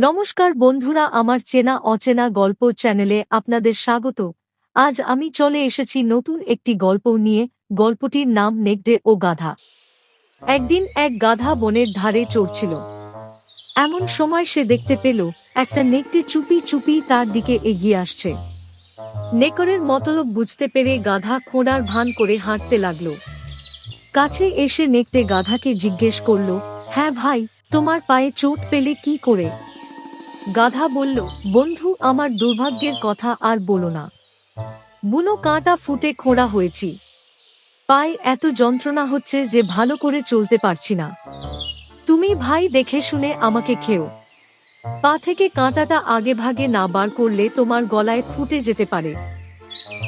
নমস্কার বন্ধুরা, আমার চেনা অচেনা গল্প চ্যানেলে আপনাদের স্বাগত। আজ আমি চলে এসেছি নতুন একটি গল্প নিয়ে। গল্পটির নাম নেকড়ে ও গাধা। একদিন এক গাধা বনের ধারে চড়ছিল। এমন সময় সে দেখতে পেল, একটা নেকড়ে চুপি চুপি তার দিকে এগিয়ে আসছে। নেকড়ের মতলব বুঝতে পেরে গাধা খোঁড়ার ভান করে হাঁটতে লাগল। কাছে এসে নেকড়ে গাধাকে জিজ্ঞেস করল হ্যাঁ ভাই, তোমার পায়ে চোট পেলে কি করে? গাধা বলল, বন্ধু, আমার দুর্ভাগ্যের কথা আর বলো না। বুনো কাঁটা ফুটে খোঁড়া হয়েছি। পায়ে এত যন্ত্রণা হচ্ছে যে ভালো করে চলতে পারছি না। তুমি ভাই দেখে শুনে আমাকে খেও। পা থেকে কাঁটাটা আগে ভাগে না বার করলে তোমার গলায় ফুটে যেতে পারে।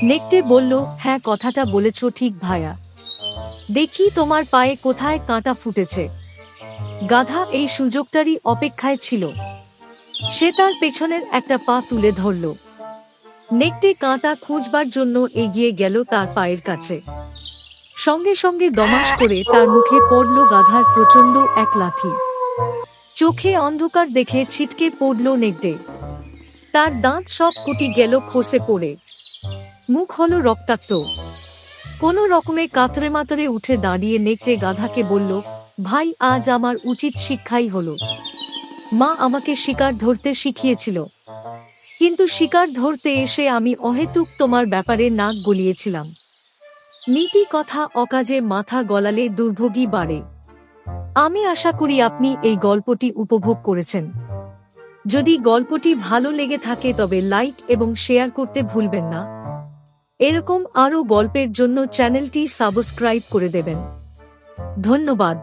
নেকটে বলল হ্যাঁ কথাটা বলেছ ঠিক ভাইয়া দেখি তোমার পায়ে কোথায় কাঁটা ফুটেছে। গাধা এই সুযোগটারই অপেক্ষায় ছিল। সে তার পেছনের একটা পা তুলে ধরল। নেকটে কাঁটা খুঁজবার জন্য এগিয়ে গেল তার পায়ের কাছে। সঙ্গে সঙ্গে দমাস করে তার মুখে পড়ল গাধার প্রচণ্ড এক লাথি। চোখে অন্ধকার দেখে ছিটকে পড়ল নেকটে। তার দাঁত সব কুটি গেল খসে পড়ে মুখ হলো রক্তাক্ত। কোনো রকমে কাতরে মাতরে উঠে দাঁড়িয়ে নেকটে গাধাকে বলল, ভাই, আজ আমার উচিত শিক্ষাই হলো। মা আমাকে শিকার ধরতে শিখিয়েছিল। কিন্তু শিকার ধরতে এসে আমি অহেতুক তোমার ব্যাপারে নাক গলিয়েছিলাম। নীতি কথা অকাজে মাথা গলালে দুর্ভোগী বাড়ে। আমি আশা করি আপনি এই গল্পটি উপভোগ করেছেন। যদি গল্পটি ভালো লেগে থাকে তবে লাইক এবং শেয়ার করতে ভুলবেন না। এরকম আরও গল্পের জন্য চ্যানেলটি সাবস্ক্রাইব করে দেবেন। ধন্যবাদ।